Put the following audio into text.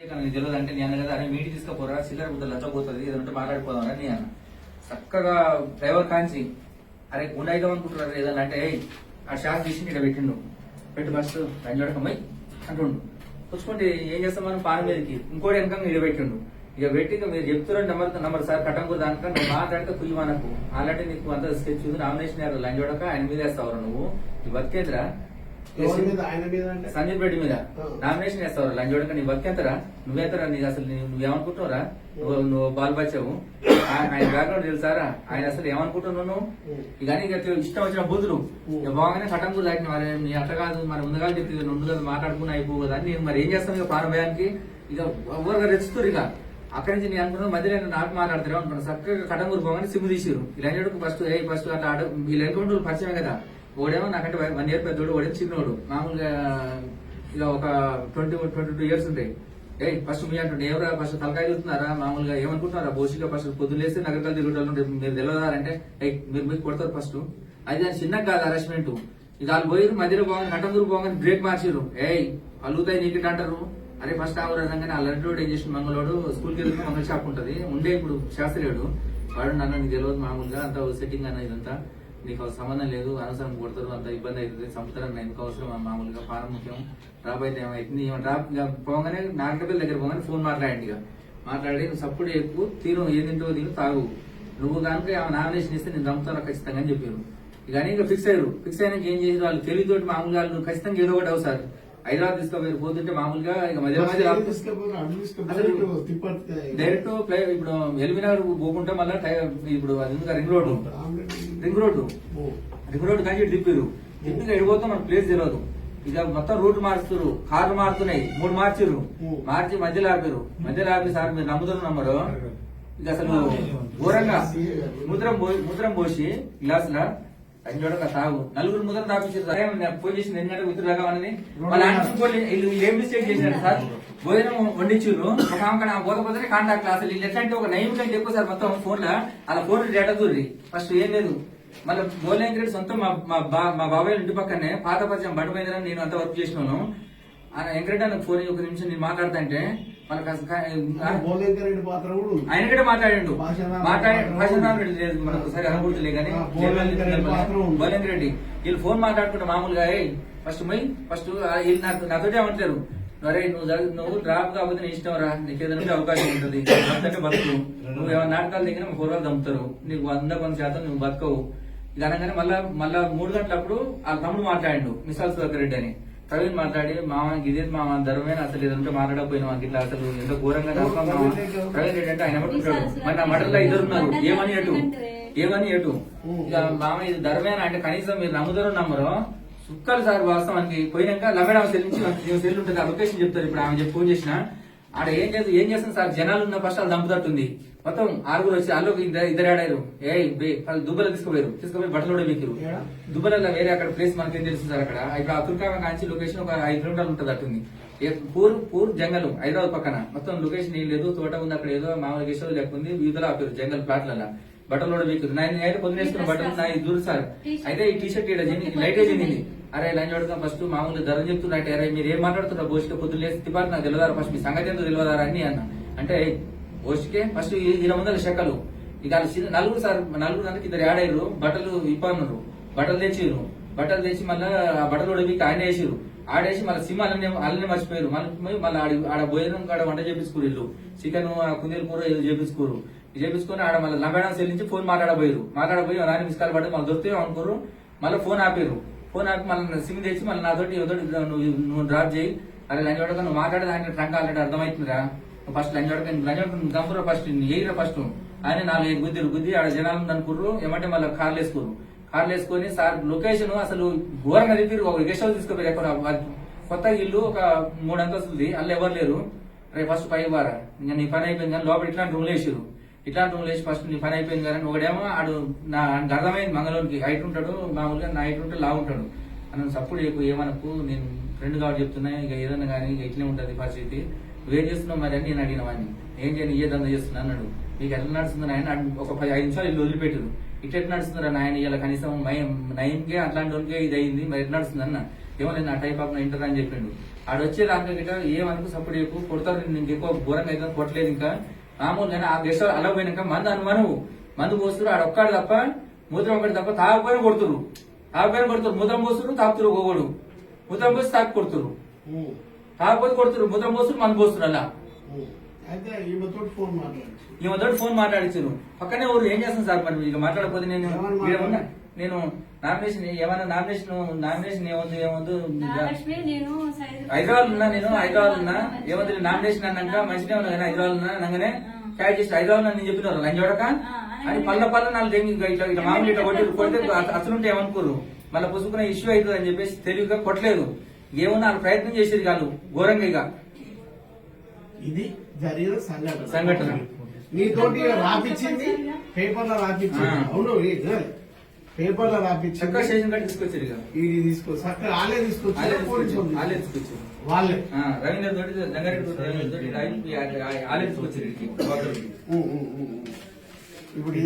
తెలియదు అంటే నేను కదా అరే మీటి తీసుకుపోరా సిల్లర్ గుడ్డ లచ్చపోతుంది ఏదంటే మాట్లాడిపోదాం అని నేను అన్న. చక్కగా డ్రైవర్ కాంచి అరే గుండె అయితే అనుకుంటున్నారు ఏదన్నా అంటే "ఏయ్, ఆ షాక్ తీసి ఇక్కడ పెట్టిండు. పెట్టి ఫస్ట్ అమ్మాయి అంటుండు. పుచ్చుకుంటే ఏం చేస్తాం మనం పాన మీదకి? ఇంకోటి వెనక ఇక్కడ పెట్టిండు ఇక పెట్టి మీరు చెప్తున్నారు నెంబర్ నెంబర్ సార్ కట్టంకు దానికన్నా నువ్వు మాట్లాడితే కుయ్యి మనకు అలాంటి నీకు అంత స్కెచ్ చూసి నామినేషన్ లంజోడక ఆయన మీద వేస్తావు నువ్వు. ఈ బతికేంద్రా సందీప్ రెడ్డి మీద. నామినేషన్ చేస్తావు లంచోడక నీ బతికెంతరా? నువ్వేంతరా నీకు అసలు నీ- నువ్వేమనుకుంటున్నారా నువ్వు నువ్వు బాల్ బచ్చావు ఆయన బ్యాక్గ్రౌండ్ తెలుసారా ఆయన అసలు ఏమనుకుంటున్నావు నువ్వు? ఉం. ఇక ఇష్టం వచ్చిన బుద్ధులు బాగానే కటంకు దాటిన మరి నీ అట్ట కాదు మరి ముందుగా చెప్తే కదా మాట్లాడుకుని అయిపో కదా అని నేను మరి ఏం చేస్తాను ఇక ప్రాణభయానికి ఇక ఎవరుగా రెచ్చుతారు ఇక. అక్కడి నుంచి నేను అనుకున్నాను మధ్యలో నేను నాకు మాట్లాడతారు అనుకున్నాను చక్కగా కటంగూరు పోగానే సిమ్ తీసిరు ఇలా ఫస్ట్ ఏ ఫస్ట్ అట్లా ఆడ వీళ్ళ ఎన్కౌంటర్ పరిచయమే కదా. ఓడేమో నాకంటే వన్ ఇయర్ పెద్దోడు ఓడేమో చిన్నోడు. మామూలుగా ఇలా ఒక ట్వంటీ ట్వంటీ టూ ఇయర్స్ ఉంటాయి ఏ ఫస్ట్ మీ అంటుండే ఎవరా ఫస్ట్ తలకాయ చూస్తున్నారా మామూలుగా ఏమనుకుంటున్నారా? బోసిగా ఫస్ట్ పొద్దులేస్తే నగరకాలు తిరుగుతారు మీరు తెలియదారంటే ఏ మీరు మీకు కొడతారు ఫస్ట్ అది దాని చిన్న కాదు అరెస్ట్మెంట్ ఇక వాళ్ళు పోయి మధ్యలో పోగానే కట్టందూరు పోగానే బ్రేక్ మార్చిరు ఏయ్ అలుగుతాయి నీకు అంటారు అరే ఫస్ట్ ఆవు రంగానే ఆ లడ్డు ఏం చేసిన మంగళోడు స్కూల్కి వెళ్తే మంగళ షాప్ ఉంటది. ఉండే ఇప్పుడు శాస్త్రీయుడు వాడు నన్ను నీకు తెలియదు మామూలుగా. అంత సెట్టింగ్ అన్న ఇదంతా. నీకు అవసరం సంబంధం లేదు అనవసరం కొడతారు అంత ఇబ్బంది అవుతుంది చంపుతారని ఎందుకు అవసరం మామూలుగా పానం ముఖ్యం. డ్రాప్ అయితే ఏమైతుంది? డ్రాప్ పోగానే నాగపల్లి దగ్గర పోగానే ఫోన్ మాట్లాడండి ఇక. మాట్లాడి నువ్వు సప్పుడు ఎక్కువ తీరు ఏం తింటావో తిను తాగు. నువ్వు కనుక ఆమె నామినేషన్ ఇస్తే నేను చంపుతాను ఖచ్చితంగా అని చెప్పారు. ఇక అని ఇక ఫిక్స్ అయ్యారు. ఫిక్స్ అయినాక ఏం చేసి వాళ్ళు తెలివితోటి మామూలుగా వాళ్ళు ఖచ్చితంగా ఏదో ఒకటి అవుతారు. హైదరాబాద్ తీసుకోపోయారు పోతుంటే మామూలుగా ఇక మధ్య డైరెక్ట్ ఇప్పుడు ఎలిమినార్ పోకుంటే మళ్ళీ ఇప్పుడు అది ring road. Ring road. Ring road కానీ దిప్పారు దిప్పిగా ఎడిపోతే మనకు ప్లేస్ తెలియదు ఇక మొత్తం రూట్ మారుస్తారు కార్లు మారుతున్నాయి. మూడు మార్చిర్రు. మార్చి మధ్యలో ఆపారు. మధ్యలో ఆపి సార్ మీరు నమ్ముతున్న నమ్మరు? ఇక అసలు ఘోరంగా. ముద్రం ముద్రం పోసి గ్లాస్ లా అది చూడక తాగు. నలుగురు ముద్రం తాపించారు ఫోన్ చేసి ఎన్ని గంటలకు ఉత్తరు రాగామని వాళ్ళ ఏం మిస్టేక్ చేశారు సార్? భోజనం వండించారు ఒక ఆమె నా పోత పోతే కాంటాక్ట్ అసలు వీళ్ళు ఎట్లా అంటే ఒక నైన్ కంటే ఎక్కువ సార్ మొత్తం ఫోన్లో. అలా ఫోన్ డేటా దూరి ఫస్ట్ ఏం లేదు. మళ్ళీ బోలేంకరెడ్డి సొంతం మా మా బా- మా బాబాయ్ ఇంటి పక్కనే పాత పరిచయం బడమైందని నేను అంత వర్క్ చేసినాను. ఆయన వెంకరెడ్డి నాకు ఫోన్ ఒక నిమిషం నేను మాట్లాడతా అంటే మన బోలేంకర్ రెడ్డి పాత్ర కూడా ఉంది. ఆయన కూడా మాట్లాడిండు. మాట్లాడి లేదు మనకు సరే అనుకుంటులే కానీ ఆ, బోలేంకర్ రెడ్డి పాత్ర ఉంది. బోలేంకర్ రెడ్డి. వీళ్ళు ఫోన్ మాట్లాడుకుంటే మామూలుగా ఫస్ట్ మై ఫస్ట్ వీళ్ళు నాకు నాతోటి ఏమంటారు అరే నువ్వు నువ్వు డ్రాప్ కాకపోతే నీ ఇష్టం రా నీకు ఏదైనా అవకాశం ఉంటుంది. అంతకంటే బతుకు నువ్వు ఏమైనా నాటకాలు దిగినా మా పూర్వాలు దమ్ముతారు. నీకు వంద కొంత శాతం నువ్వు బతకవు. ఇది అనగానే మళ్ళా మళ్ళా మూడు గంటలప్పుడు ఆ తమ్ముడు మాట్లాడిండు మిసాల్ సుధాకర్ రెడ్డి అని. ప్రవీణ్ మాట్లాడి మామ ఇదే మామ ధర్మమైన? అసలు ఏదంటే మాట్లాడకపోయినా మాకు ఇట్లా అసలు ఎంత ఘోరంగా. ప్రవీణ్ రెడ్డి అంటే ఆయన పట్టుకుంటాడు మరి నా మటల్లో ఇద్దరు ఉన్నారు. ఏమని ఎటు ఏమని ఎటు ఇక మామ ఇది ధర్మేనా అంటే కనీసం మీరు నమ్ముతారో నమ్మరో సుక్కలు సార్ వాస్తవానికి పోయినాక లమెడ సెల్ నుంచి సెల్ ఉంటుంది. ఆ లొకేషన్ చెప్తారు. ఇప్పుడు ఆమె చెప్పి ఫోన్ చేసిన ఆడ ఏం చేస్తుంది ఏం చేస్తుంది సార్? జనాలు ఉన్న ఫస్ట్ వాళ్ళు దంపుతట్టుంది. మొత్తం ఆరుగురు వచ్చి వాళ్ళు ఇద్దరు ఆడారు ఏ వాళ్ళు దుబ్బలు తీసుకుపోయారు తీసుకుపోయి బట్టలు కూడా ఏడా? దుబ్బలలో వేరే అక్కడ ప్లేస్ మనకేం తెలుస్తుంది సార్ అక్కడ? ఇప్పుడు అతుర్కామ కాంచి లొకేషన్ ఒక ఐదు కిలోమీటర్లు ఉంటుంది అట్టుంది. ఏ- పూర్ పూర్ జంగల్ హైదరాబాద్ పక్కన. మొత్తం లొకేషన్ ఏం లేదు తోట ఉంది అక్కడ ఏదో మామూలుగా గెస్ట్ లేకుంది వీధిలో ఆపారు జంగల్ ప్లాట్లలో బట్టలు కూడా వీకురు నేను వేసుకున్న బట్టలు నా ఇది దూరు సార్. అయితే ఈ టీ షర్ట్ లైట్ చెందింది అరే లైన్ చూడగా ఫస్ట్. మామూలు ధర చెప్తున్నట్టే అరే మీరు ఏం మాట్లాడుతున్నారు బోస్కే పొద్దున్న లేసి తిప్పారు నాకు తెలియదారు ఫస్ట్. మీ సంగతి ఎంతో తెలియదారా అని అన్న. అంటే భోషికే? ఫస్ట్ ఇరవై వందల శకలు ఇక నలుగురు సార్ నలుగురు దానికి ఇద్దరు యాడయ్యారు బట్టలు ఇప్పన్నారు. బట్టలు తెచ్చిర్రు. బట్టలు తెచ్చి మళ్ళీ ఆ బట్టలు కూడా ఆయన వేసిర్రు. ఆడేసి మళ్ళీ సిమ్ అలానే అలానే మర్చిపోయారు. మళ్ళీ మళ్ళీ ఆడి ఆడ భోజనం కాడ వంట చేపించుకోరు ఇల్లు చికెన్ కుందేలు కూర ఏదో చేపించుకోరు చేపించుకొని ఆడ మళ్ళీ లంబేడా సెల్లించి ఫోన్ మాట్లాడబోయారు. మాట్లాడబోయి రాని మిస్ కాల్ పడి మళ్ళీ దొరికితే అనుకోరు మళ్ళీ ఫోన్ ఆపారు. ఫోన్ ఆపి మళ్ళీ సిమ్ తెచ్చి మళ్ళీ నాతోటి ఏదో నువ్వు నువ్వు డ్రాప్ చేయి. అరే లంచ్ పడక నువ్వు మాట్లాడేది ట్రంక్ ఆల్రెడీ అర్థమవుతుందిరా. ఫస్ట్ లంచ్ పడక లంచ్ పడక గంపురా ఫస్ట్ ఏయిరా ఫస్ట్. ఆయన నాలుగు ఐదు గుద్దిరు గుద్ది ఆడ జనాలు అనుకుర్రు ఏమంటే మళ్ళీ కార్లు వేసుకోరు. కార్లు వేసుకొని సార్ లొకేషన్ అసలు ఘోరంగా తిరిగి ఒక గెస్ట్ హౌస్ తీసుకుపోయారు ఎక్కడ కొత్త ఇల్లు ఒక మూడు అంతస్తులది అందులో ఎవరు లేరు. రేపు ఫస్ట్ పై వారా ఇంకా నీ పని అయిపోయింది కానీ లోపల ఇట్లాంటి రూమ్లు వేసారు ఇట్లాంటి రూమ్లు వేసి ఫస్ట్ నీ పని అయిపోయింది కానీ ఒకడేమో ఆడు నా అర్థమైంది మంగళూరుకి. హైట్ ఉంటాడు మామూలుగా నా హైట్ ఉంటే లా ఉంటాడు. అన్న సప్పుడు చేయకు ఏమనకు నేను ఫ్రెండ్ కాబట్టి చెప్తున్నా ఇక ఏదన్నా కానీ ఇక ఇట్లే ఉంటుంది పరిస్థితి. నువ్వేం చేస్తున్నావు మరి అని నేను అడిగిన వాడిని. ఏం చేయను ఏ దంద చేస్తున్నా అన్నాడు. నీకు ఎట్లా నడుస్తుంది ఆయన ఒక పది ఐదు నిమిషాలు ఇల్లు వదిలిపెట్టారు ఇట్లా ఎట్లా నడుస్తుందిరా నాయన ఇలా కనీసం నయంకే అట్లాంటి వాళ్ళకే ఇది అయింది మరి ఎట్లా నడుస్తుంది అన్న. ఏమో నేను నా టైప్ ఆఫ్ ఇంటర్ అని చెప్పిండు. ఆడొచ్చే వచ్చే గిట్ట ఏమనుకు సపోర్ట్ చేయకు. కొడతారు నేను ఇంకెక్కువ ఘోరంగా అయితే కొట్టలేదు ఇంకా. మామూలుగానే ఆ గెస్ట్ అలా పోయినాక మందు అనుమాను మందు పోస్తున్నారు ఆడ ఒక్కడు తప్ప మూత్రం ఒకటి తప్ప తాగపోయిన కొడుతురు తాగపోయిన కొడుతురు మూత్రం పోస్తున్నారు తాపుతురు ఒకడు మూత్రం పోసి తాకి కొడుతురు ఉమ్, తాగపోతే కొడుతురు మూత్రం పోస్తున్నారు మందు పోస్తున్నారు అలా ఉమ్. అయితే ఈమెతో ఫోన్ మాట్లాడచ్చు ఈ మొదటి ఫోన్ మాట్లాడించారు పక్కనే ఊరు ఏం చేస్తాను సార్ మరి ఇక మాట్లాడకపోతే నేను ఏమని? నేను నామినేషన్ ఏమన్నా నామినేషన్ నామినేషన్ ఏముంది ఏముంది నాగలక్ష్మి నేను సైదు- హైదరాబాద్ ఉన్నా నేను హైదరాబాద్ ఉన్నా. ఏముంది నామినేషన్ అన్నాక మంచిగా ఉన్నా హైదరాబాద్ ఉన్నా అనగానే క్యాచ్ చేసి హైదరాబాద్ నేను చెప్పిన లంచ్ చూడక అని పళ్ళ పళ్ళ నాలుగు దెంగి ఇట్లా ఇట్లా మామూలు ఇట్లా కొట్టి కొడితే అసలుంటే ఏమనుకోరు. మళ్ళీ పుసుకున్న ఇష్యూ అవుతుంది అని చెప్పేసి తెలివిగా కొట్టలేదు. ఏమన్నా ప్రయత్నం చేసేది కాదు ఘోరంగా ఇక. ఇది జరిగిన సంఘటన. సంఘటన. నీతోటి రాపిచ్చింది పేపర్లో రాపిచ్చింది. ఆ. అవును ఇది పేపర్లో రాపిచ్చింది. స్టేషన్ కట్టి తీసుకొచ్చారు ఇక. ఇది తీసుకో చక్కగా వాళ్ళే తీసుకొచ్చారు పోలీసు తీసుకొచ్చారు. వాళ్ళు. తీసుకొచ్చారు రవీంద్ర తోటి జంగారెడ్డి తోటి రవీంద్ర తోటి రాయి- వాళ్ళే తీసుకొచ్చారు. ఇప్పుడు